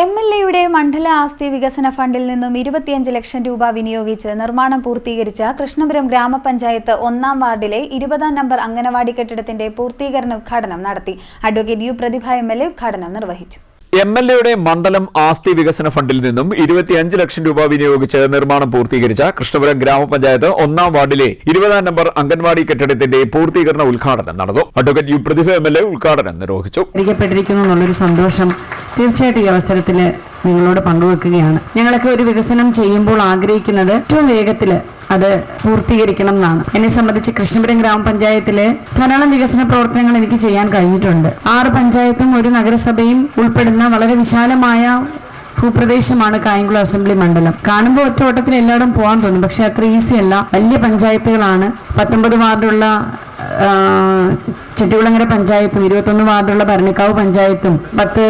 M L എയുടെ മണ്ഡല ആസ്തി വികസന ഫണ്ടിൽ നിന്നും ഇരുപത്തിയഞ്ച് ലക്ഷം രൂപ വിനിയോഗിച്ച് നിർമ്മാണം പൂർത്തീകരിച്ച കൃഷ്ണപുരം ഗ്രാമപഞ്ചായത്ത് ഒന്നാം വാർഡിലെ ഇരുപതാം നമ്പർ അംഗനവാടി കെട്ടിടത്തിന്റെ പൂർത്തീകരണ ഉദ്ഘാടനം നടത്തി. Advocate U Prathibha M L A ഉദ്ഘാടനം നിർവഹിച്ചു. എം എൽ എയുടെ മണ്ഡലം ആസ്തി വികസന ഫണ്ടിൽ നിന്നും ഇരുപത്തിയഞ്ച് ലക്ഷം രൂപ വിനിയോഗിച്ച് നിർമ്മാണം പൂർത്തീകരിച്ച കൃഷ്ണപുരം ഗ്രാമപഞ്ചായത്ത് ഒന്നാം വാർഡിലെ ഇരുപതാം നമ്പർ അംഗൻവാടി കെട്ടിടത്തിന്റെ പൂർത്തീകരണ ഉദ്ഘാടനം നടന്നു. Advocate U Prathibha M L A ഉദ്ഘാടനം നിർവഹിച്ചു. സന്തോഷം. തീർച്ചയായിട്ടും ഈ അവസരത്തിൽ നിങ്ങളോട് പങ്കുവെക്കുകയാണ്. ഞങ്ങളൊക്കെ ഒരു വികസനം ചെയ്യുമ്പോൾ ആഗ്രഹിക്കുന്നത് ഏറ്റവും വേഗത്തിൽ അത് പൂർത്തീകരിക്കണം എന്നാണ്. എന്നെ സംബന്ധിച്ച് കൃഷ്ണപുരം ഗ്രാമപഞ്ചായത്തിലെ ധാരാളം വികസന പ്രവർത്തനങ്ങൾ എനിക്ക് ചെയ്യാൻ കഴിഞ്ഞിട്ടുണ്ട്. ആറ് പഞ്ചായത്തും ഒരു നഗരസഭയും ഉൾപ്പെടുന്ന വളരെ വിശാലമായ ഭൂപ്രദേശമാണ് കായംകുളം അസംബ്ലി മണ്ഡലം. കാണുമ്പോൾ ഒറ്റ ഓട്ടത്തിൽ എല്ലായിടും പോകാൻ തോന്നും. പക്ഷെ അത്ര ഈസി അല്ല. വലിയ പഞ്ചായത്തുകളാണ്. പത്തൊമ്പത് വാർഡുള്ള ചെട്ടികുളങ്ങര പഞ്ചായത്തും ഇരുപത്തൊന്ന് വാർഡുള്ള ഭരണിക്കാവ് പഞ്ചായത്തും പത്ത്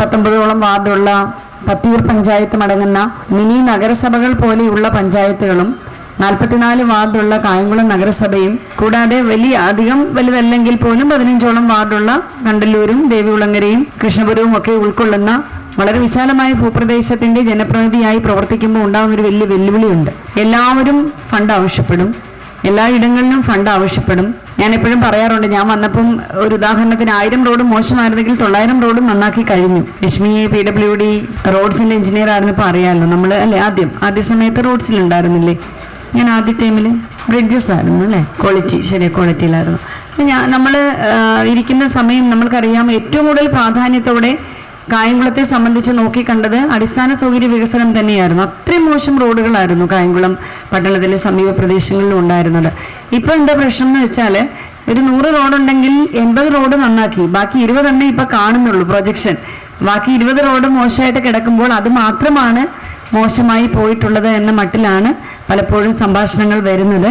പത്തൊമ്പതോളം വാർഡുള്ള പത്തിയൂർ പഞ്ചായത്തും അടങ്ങുന്ന മിനി നഗരസഭകൾ പോലെയുള്ള പഞ്ചായത്തുകളും നാൽപ്പത്തിനാല് വാർഡുള്ള കായംകുളം നഗരസഭയും കൂടാതെ വലിയ അധികം വലുതല്ലെങ്കിൽ പോലും പതിനഞ്ചോളം വാർഡുള്ള കണ്ടല്ലൂരും ദേവികുളങ്ങരയും കൃഷ്ണപുരവും ഒക്കെ ഉൾക്കൊള്ളുന്ന വളരെ വിശാലമായ ഭൂപ്രദേശത്തിന്റെ ജനപ്രതിനിധിയായി പ്രവർത്തിക്കുമ്പോൾ ഉണ്ടാകുന്ന ഒരു വലിയ വെല്ലുവിളിയുണ്ട്. എല്ലാവരും ഫണ്ട് ആവശ്യപ്പെടും. എല്ലാ ഇടങ്ങളിലും ഫണ്ട് ആവശ്യപ്പെടും. ഞാൻ എപ്പോഴും പറയാറുണ്ട് ഞാൻ വന്നപ്പം ഒരു ഉദാഹരണത്തിന് ആയിരം റോഡ് മോശമായിരുന്നെങ്കിൽ തൊള്ളായിരം റോഡും നന്നാക്കി കഴിഞ്ഞു. ലക്ഷ്മി പി ഡബ്ല്യു ഡി റോഡ്സിന്റെ എഞ്ചിനീയർ ആയിരുന്നപ്പോൾ അറിയാമല്ലോ നമ്മൾ അല്ലേ ആദ്യം ആദ്യ സമയത്ത് റോഡ്സിൽ ഉണ്ടായിരുന്നില്ലേ? ഞാൻ ആദ്യ ടൈമിൽ ബ്രിഡ്ജസ് ആയിരുന്നു അല്ലേ? ക്വാളിറ്റി ശരി ക്വാളിറ്റിയിലായിരുന്നു ഞാൻ നമ്മൾ ഇരിക്കുന്ന സമയം നമ്മൾക്കറിയാം ഏറ്റവും കൂടുതൽ പ്രാധാന്യത്തോടെ കായംകുളത്തെ സംബന്ധിച്ച് നോക്കിക്കണ്ടത് അടിസ്ഥാന സൗകര്യ വികസനം തന്നെയായിരുന്നു. അത്രയും മോശം റോഡുകളായിരുന്നു കായംകുളം പട്ടണത്തിലെ സമീപ പ്രദേശങ്ങളിലും ഉണ്ടായിരുന്നത്. ഇപ്പോൾ എന്താ പ്രശ്നം എന്ന് വെച്ചാൽ ഒരു നൂറ് റോഡുണ്ടെങ്കിൽ എൺപത് റോഡ് നന്നാക്കി. ബാക്കി ഇരുപതെണ്ണം ഇപ്പൊ കാണുന്നുള്ളൂ പ്രൊജക്ഷൻ. ബാക്കി ഇരുപത് റോഡ് മോശമായിട്ട് കിടക്കുമ്പോൾ അത് മാത്രമാണ് മോശമായി പോയിട്ടുള്ളത് എന്ന മട്ടിലാണ് പലപ്പോഴും സംഭാഷണങ്ങൾ വരുന്നത്.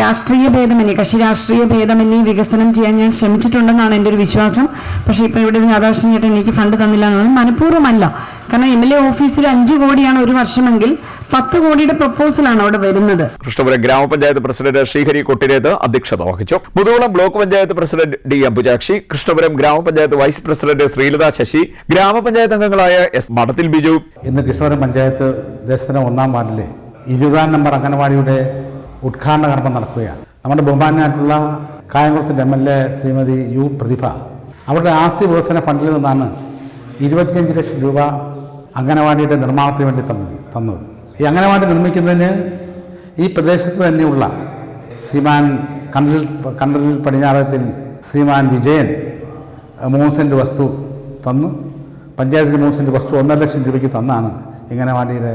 രാഷ്ട്രീയ ഭേദമന്യേ കക്ഷി രാഷ്ട്രീയ ഭേദമന്യേ വികസനം ചെയ്യാൻ ഞാൻ ശ്രമിച്ചിട്ടുണ്ടെന്നാണ് എന്റെ ഒരു വിശ്വാസം. പക്ഷേ ഇപ്പോൾ ഇവിടെ രാധാകൃഷ്ണൻ ചേട്ടൻ എനിക്ക് ഫണ്ട് തന്നില്ല എന്ന് പറഞ്ഞാൽ മനഃപൂർവമല്ല. കാരണം എം എൽ എ ഓഫീസിൽ അഞ്ച് കോടിയാണ് ഒരു വർഷമെങ്കിൽ പത്ത് കോടിയുടെ പ്രപ്പോസലാണ് അവിടെ വരുന്നത്. കൃഷ്ണപുരം ഗ്രാമപഞ്ചായത്ത് പ്രസിഡന്റ് ശ്രീഹരി കൊട്ടിരേത്ത് അധ്യക്ഷത വഹിച്ചു. Muthukulam block panchayat president D Ambujakshi Krishnapuram ഗ്രാമപഞ്ചായത്ത് വൈസ് പ്രസിഡന്റ് ശ്രീലത ശശി ഗ്രാമപഞ്ചായത്ത് അംഗങ്ങളായ എസ് മഠത്തിൽ ബിജു. ഇന്ന് കൃഷ്ണപുരം പഞ്ചായത്ത് ദേശത്തിന് ഒന്നാം വാർഡിലെ ഇരുപതാം നമ്പർ അംഗനവാടിയുടെ ഉദ്ഘാടന കർമ്മം നടക്കുകയാണ്. നമ്മുടെ ബഹുമാനായിട്ടുള്ള കായംകുളത്തിന്റെ M L A Srimathi U Prathibha അവരുടെ ആസ്തി വികസന ഫണ്ടിൽ നിന്നാണ് ഇരുപത്തിയഞ്ച് ലക്ഷം രൂപ അംഗനവാടിയുടെ നിർമ്മാണത്തിന് വേണ്ടി തന്നത് തന്നത്. ഈ അംഗനവാടി നിർമ്മിക്കുന്നതിന് ഈ പ്രദേശത്ത് തന്നെയുള്ള ശ്രീമാൻ കണ്ടൽ കണ്ടലിൽ പടിഞ്ഞാറത്തിൽ ശ്രീമാൻ വിജയൻ മൂന്ന് സെന്റ് വസ്തു തന്നു. പഞ്ചായത്തിന് മൂന്ന് സെന്റ് വസ്തു ഒന്നര ലക്ഷം രൂപയ്ക്ക് തന്നാണ് അംഗനവാടിയുടെ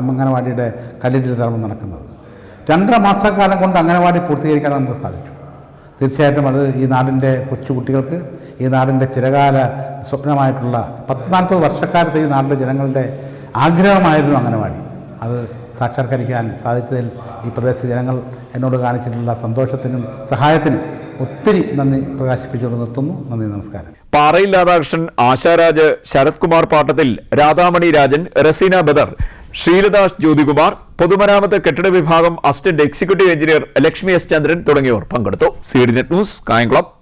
അംഗനവാടിയുടെ കല്ലിന്റെ ധർമ്മം നടക്കുന്നത്. രണ്ടര മാസക്കാലം കൊണ്ട് അംഗനവാടി പൂർത്തീകരിക്കാൻ നമുക്ക് സാധിച്ചു. തീർച്ചയായിട്ടും അത് ഈ നാടിന്റെ കൊച്ചുകുട്ടികൾക്ക് ഈ നാടിന്റെ ചിരകാല സ്വപ്നമായിട്ടുള്ള പത്ത് നാൽപ്പത് വർഷക്കാലത്ത് ഈ നാട്ടിലെ ജനങ്ങളുടെ ആഗ്രഹമായിരുന്നു അംഗനവാടി. അത് സാക്ഷാത്കരിക്കാൻ സാധിച്ചതിൽ ഈ പ്രദേശത്തെ ജനങ്ങൾ എന്നോട് കാണിച്ചിട്ടുള്ള സന്തോഷത്തിനും സഹായത്തിനും ഒത്തിരി നന്ദി പ്രകാശിപ്പിച്ചുകൊണ്ട് നിർത്തുന്നു. നന്ദി നമസ്കാരം. പാറയിൽ രാധാകൃഷ്ണൻ ആശാരാജ് ശരത്കുമാർ പാട്ടത്തിൽ രാധാമണി രാജൻ റസീന ബദർ ശ്രീലദാസ് ജ്യോതികുമാർ പൊതുമരാമത്ത് കെട്ടിട വിഭാഗം assistant executive engineer Lakshmi S Chandran തുടങ്ങിയവർ പങ്കെടുത്തു. സീഡിനെറ്റ് നെറ്റ് ന്യൂസ് കായംകുളം.